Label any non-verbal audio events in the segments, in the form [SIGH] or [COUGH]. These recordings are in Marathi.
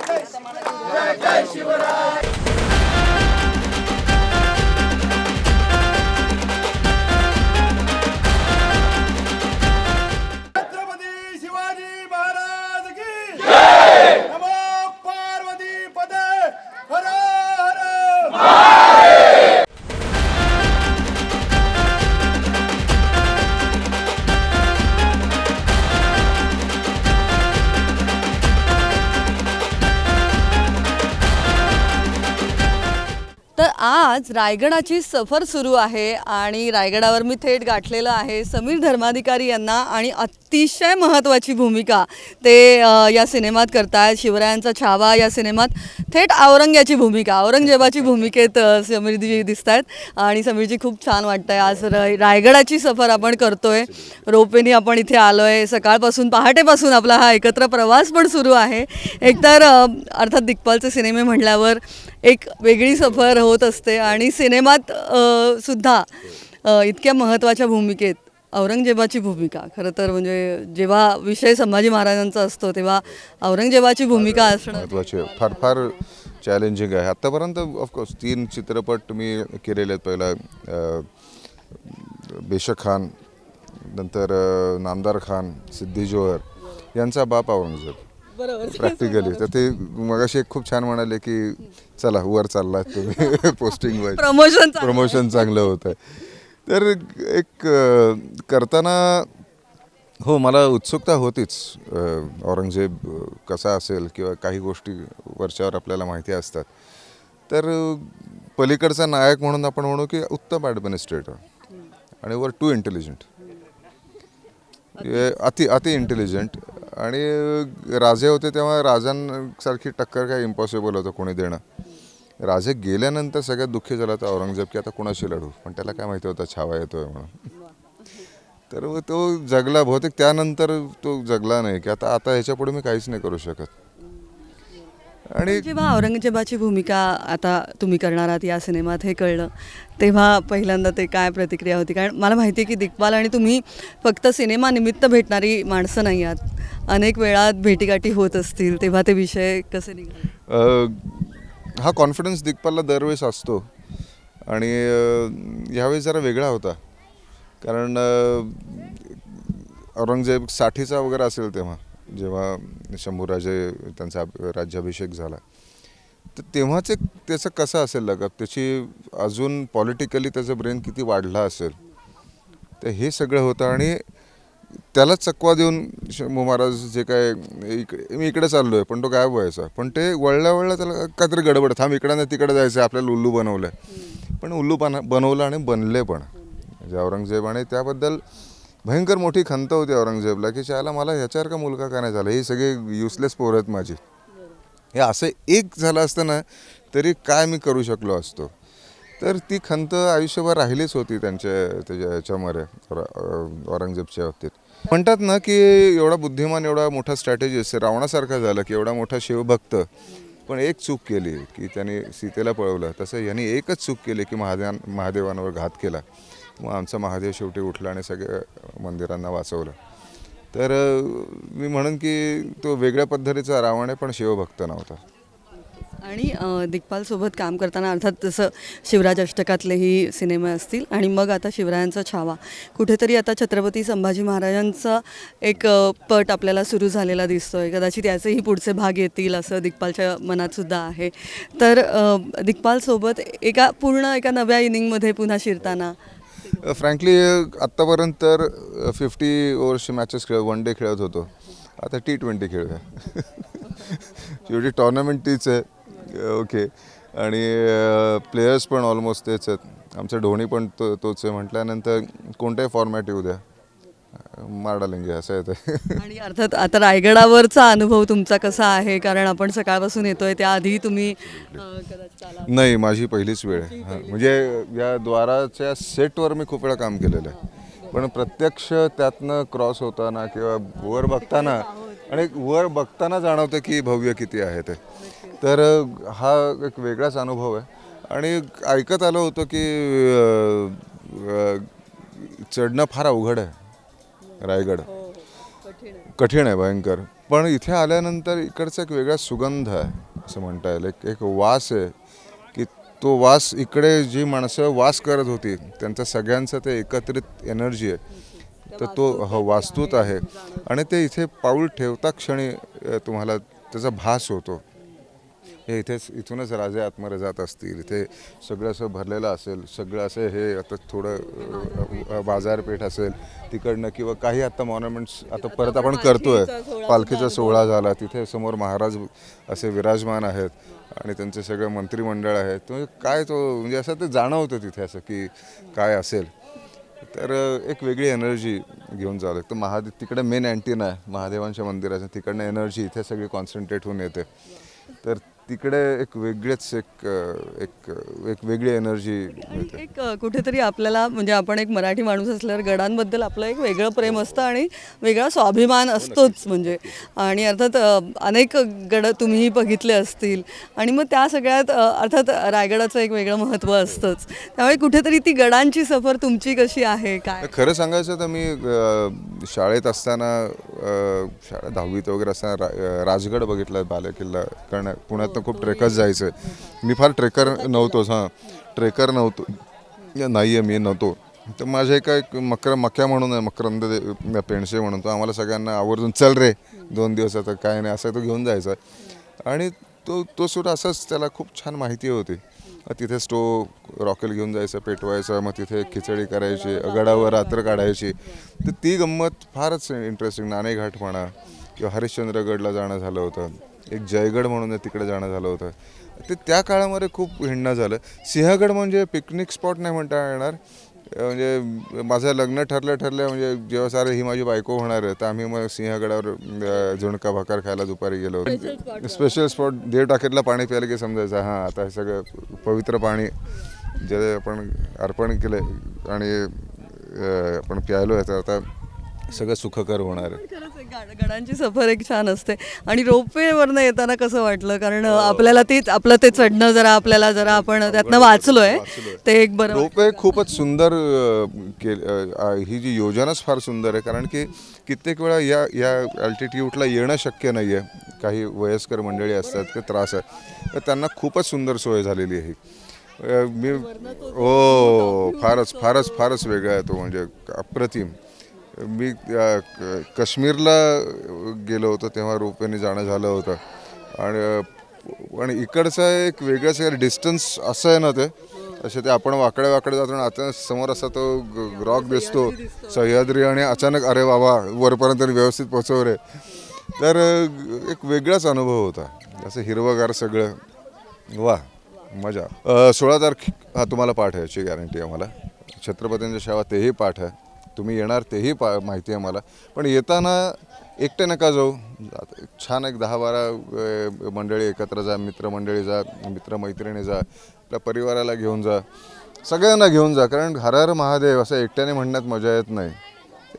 जय जय शिवराय. तर आज रायगडाची सफर सुरू आहे आणि रायगडावर मी थेट गाठलेलं आहे. समीर धर्माधिकारी यांना आणि अतिशय महत्त्वाची भूमिका ते अ, या सिनेमात करतायत. शिवरायांचा छावा या सिनेमात थेट औरंग्याची भूमिका औरंगजेबाची भूमिकेत अ, समीरजी दिसत आहेत आणि समीरजी खूप छान वाटतं आहे आज र रायगडाची सफर आपण करतोय. रोपेनी आपण इथे आलो आहे सकाळपासून पहाटेपासून आपला हा एकत्र प्रवास पण सुरू आहे. एकतर अ, अर्थात दिग्पालचे सिनेमे म्हटल्यावर एक वेगळी सफर होत असते आणि सिनेमात अ, सुद्धा अ, इतक्या महत्त्वाच्या भूमिकेत औरंगजेबाची भूमिका. खरं तर म्हणजे जेव्हा विषय संभाजी महाराजांचा असतो तेव्हा औरंगजेबाची भूमिका असणं महत्त्वाचे. फार फार चॅलेंजिंग आहे. आत्तापर्यंत ऑफकोर्स तीन चित्रपट मी केलेले आहेत. पहिला अ, बेशक खान नंतर अ, नामदार खान सिद्धी जोहर यांचा बाप औरंगजेब. प्रॅक्टिकली तर ते मगाशी एक खूप छान म्हणाले की चला वर चाललात तुम्ही. पोस्टिंग वाईज प्रमोशन प्रमोशन चांगलं होतं. तर एक करताना हो मला उत्सुकता होतीच. औरंगजेब कसा असेल किंवा काही गोष्टी वरच्यावर आपल्याला माहिती असतात. तर पलीकडचा नायक म्हणून आपण म्हणू की उत्तम ॲडमिनिस्ट्रेटर आणि वर टू इंटेलिजंट अति अति इंटेलिजंट आणि राजे होते तेव्हा राजांसारखी टक्कर काय इम्पॉसिबल होतं कोणी देणं. राजे गेल्यानंतर सगळ्यात दुःखी झाला तर औरंगजेब की आता कोणाशी लढू? पण त्याला काय माहिती होतं छावा येतोय म्हणून. तर मग तो जगला बहुतेक त्यानंतर तो जगला नाही की आता आता ह्याच्यापुढे मी काहीच नाही करू शकत. आणि जेव्हा औरंगजेबाची भूमिका आता तुम्ही करणार आहात या सिनेमात हे कळलं तेव्हा पहिल्यांदा ते काय प्रतिक्रिया होती? कारण मला माहिती आहे की दिग्पाल आणि तुम्ही फक्त सिनेमा निमित्त भेटणारी माणसं नाही आहात. अनेक वेळात भेटीगाठी होत असतील तेव्हा ते विषय कसे निघाले? हा कॉन्फिडन्स दिग्पालला दरवेळेस असतो. आणि अ, यावेळेस जरा वेगळा होता. कारण औरंगजेब साठीचा वगैरे असेल तेव्हा. जेव्हा शंभूराजे त्यांचा राज्याभिषेक झाला तर तेव्हाच एक त्याचं कसं असेल लगत? त्याची अजून पॉलिटिकली त्याचं ब्रेन किती वाढला असेल? तर हे सगळं होतं आणि त्याला चकवा देऊन शंभू महाराज जे काय इकडे मी इकडे चाललो आहे पण तो गायब व्हायचा. पण ते वळल्या वळल्या त्याला काहीतरी गडबड थांब इकडं नाही तिकडे जायचं आहे, आपल्याला उल्लू बनवलं आहे पण उल्लू बन बनवलं आणि बनले पण. म्हणजे औरंगजेब आणि त्याबद्दल भयंकर मोठी खंत होती औरंगजेबला की शाला मला ह्याच्यासारखा मुलगा का नाही झाला? हे सगळे युसलेस पोरं आहेत माझी. हे असं एक झालं असतं ना तरी काय मी करू शकलो असतो? तर ती खंत आयुष्यभर राहिलीच होती त्यांच्या त्याच्या ह्याच्यामध्ये औरंगजेबच्या बाबतीत. म्हणतात ना की एवढा बुद्धिमान एवढा मोठा स्ट्रॅटेजिस्ट रावणासारखा झाला की एवढा मोठा शिवभक्त पण एक चूक केली की त्याने सीतेला पळवलं. तसं यांनी एकच चूक केली की महादेवा महादेवांवर घात केला. मग आमचा महादेव शेवटी उठला आणि सगळ्या मंदिरांना वाचवलं. तर मी म्हणून की तो वेगळ्या पद्धतीचा रावण आहे पण शिवभक्त नव्हता. आणि दिग्पालसोबत काम करताना अर्थात जसं शिवराज अष्टकातलेही सिनेमे असतील आणि मग आता शिवरायांचा छावा. कुठेतरी आता छत्रपती संभाजी महाराजांचा एक पट आपल्याला सुरू झालेला दिसतो आहे कदाचित याचेही पुढचे भाग येतील असं दिग्पालच्या मनातसुद्धा आहे. तर दिग्पालसोबत एका पूर्ण एका नव्या इनिंगमध्ये पुन्हा शिरताना फ्रँकली आत्तापर्यंत तर फिफ्टी ओव्हर्सचे मॅचेस खेळ वन डे खेळत होतो. आता टी ट्वेंटी खेळूया. [LAUGHS] शेवटी टॉर्नामेंट तीच आहे. ओके. आणि प्लेयर्स पण ऑलमोस्ट तेच आहेत. आमचा धोनी पण तो तोच आहे म्हटल्यानंतर कोणताही फॉर्मॅट येऊ द्या. मार डालेंगे असं येतं [LAUGHS] आणि अर्थात आता रायगडावरचा अनुभव तुमचा कसा आहे? कारण आपण सकाळपासून येतोय त्याआधी तुम्ही अ, कदाचित आला नाही माझी पहिलीच वेळ आहे. हां, म्हणजे या द्वाराच्या सेटवर मी खूप वेळा काम केलेलं आहे. पण प्रत्यक्ष त्यातनं क्रॉस होताना किंवा वर बघताना आणि वर बघताना जाणवतं की भव्य किती आहे ते. तर अ, हा एक वेगळाच अनुभव आहे. आणि ऐकत आलं होतं की अ, अ, चढणं फार अवघड आहे. रायगड. कठीण आहे. भयंकर. पण इथे आल्यानंतर इकडचा एक वेगळा सुगंध आहे असं म्हणता येईल. एक एक वास आहे की तो वास इकडे जी माणसं वास करत होती त्यांचा सगळ्यांचा ते एकत्रित एनर्जी आहे. तर तो हो वास्तूत आहे. आणि ते इथे पाऊल ठेवता क्षणी तुम्हाला त्याचा भास होतो. हे इथेच इथूनच राजे आतमध्ये जात असतील. इथे सगळं असं भरलेलं असेल सगळं असं हे आता थोडं बाजारपेठ असेल तिकडनं किंवा काही आता मॉन्युमेंट्स आता परत आपण करतोय. पालखीचा सोहळा झाला तिथे समोर महाराज असे विराजमान आहेत आणि त्यांचे सगळं मंत्रिमंडळ आहेत. तो काय तो म्हणजे असं ते जाणवतं तिथे असं की काय असेल. तर एक वेगळी एनर्जी घेऊन जावं लागतं. महादेव तिकडे मेन अँटीना आहे महादेवांच्या मंदिराचं तिकडनं एनर्जी इथे सगळी कॉन्सन्ट्रेट होऊन येते. तर तिकडे एक वेगळेच एक एक एक वेगळी एनर्जी मिळते. एक कुठेतरी आपल्याला म्हणजे आपण एक मराठी माणूस असल्यावर गडांबद्दल आपलं एक वेगळं प्रेम असतं आणि वेगळा स्वाभिमान असतोच म्हणजे. आणि अर्थात अनेक गड तुम्हीही बघितले असतील. आणि मग त्या सगळ्यात अर्थात रायगडाचं एक वेगळं महत्त्व असतंच. त्यामुळे कुठेतरी ती गडांची सफर तुमची कशी आहे? काय? खरं सांगायचं तर मी शाळेत असताना शाळा दहावीत वगैरे असताना राजगड बघितला बालेकिल्ला कारण पुण्यातनं खूप ट्रेकर्स जायचं मी फार ट्रेकर नव्हतोच हां. ट्रेकर नव्हतो. या नाही आहे मी नव्हतो. तर माझ्या एका एक मकर मक्या म्हणून आहे मकरंद दे- पेंडसे म्हणून. तो आम्हाला सगळ्यांना आवर्जून चल रे दोन दिवस आता काय नाही असं तो घेऊन जायचा. आणि तो तो सुद्धा असंच त्याला खूप छान माहिती होती. तिथे स्टो रॉकेल घेऊन जायचं पेटवायचं मग तिथे खिचडी करायची गडावर रात्र काढायची. तर ती गंमत फारच इंटरेस्टिंग नाणेघाट म्हणा किंवा हरिश्चंद्रगडला जाणं झालं होतं. एक जयगड म्हणून तिकडे जाणं झालं होतं. ते त्या काळामध्ये खूप हिंडणं झालं. सिंहगड म्हणजे पिकनिक स्पॉट नाही म्हणता येणार. म्हणजे माझं लग्न ठरलं ठरलं म्हणजे जेव्हा सारं ही माझी बायको होणार आहे तर आम्ही मग सिंहगडावर झुणका भाकर खायला दुपारी गेलो. स्पेशल स्पॉट देव टाकीतला पाणी प्यायलं की समजायचं हां आता हे सगळं पवित्र पाणी जे आपण अर्पण केलं आणि आपण प्यायलो आहे तर आता सगळं सुखकर होणार आहे. गाड- गडांची सफर एक छान असते. आणि रोपवेवरनं येताना कसं वाटलं? कारण आपल्याला तेच आपलं ते चढणं जरा आपल्याला जरा आपण त्यातनं वाचलोय ते एक बरं रोपवे खूपच सुंदर अ, के अ, ही जी योजनाच फार सुंदर आहे. कारण की कित्येक वेळा या या अल्टिट्यूडला येणं शक्य नाही आहे काही वयस्कर मंडळी असतात ते त्रास आहे. तर त्यांना खूपच सुंदर सोय झालेली आहे ही. अ, मी हो फारच फारच फारच वेगळा आहे तो म्हणजे अप्रतिम. मी क- काश्मीरला गेलो होतो तेव्हा रोपवेने जाणं झालं होतं. आणि आणि इकडचं एक वेगळंच डिस्टन्स असं आहे ना ते असे ते आपण वाकडे वाकडे जातो आणि आता समोर असा तो रॉक दिसतो सह्याद्री आणि अचानक अरे बाबा वरपर्यंत व्यवस्थित पोहोचव रे. तर एक वेगळाच अनुभव होता. असं हिरवगार सगळं. वा मजा. सोळा तारखे हा तुम्हाला पाठ आहे याची गॅरंटी आहे मला छत्रपतींच्या शाळा तेही पाठ आहे. तुम्ही येणार तेही पा माहिती आहे मला पण येताना एकटे नका जाऊ. छान एक दहा बारा मंडळी एकत्र जा मित्रमंडळी जा मित्रमैत्रिणी जा आपल्या परिवाराला घेऊन जा. सगळ्यांना घेऊन जा कारण हर हर महादेव असं एकट्याने म्हणण्यात मजा येत नाही.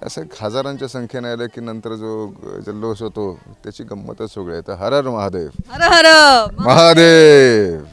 असं एक हजारांच्या संख्येने आलं की नंतर जो जल्लोष होतो त्याची गंमतच वेगळी आहे. तर हर हर महादेव. हर हर! महादेव!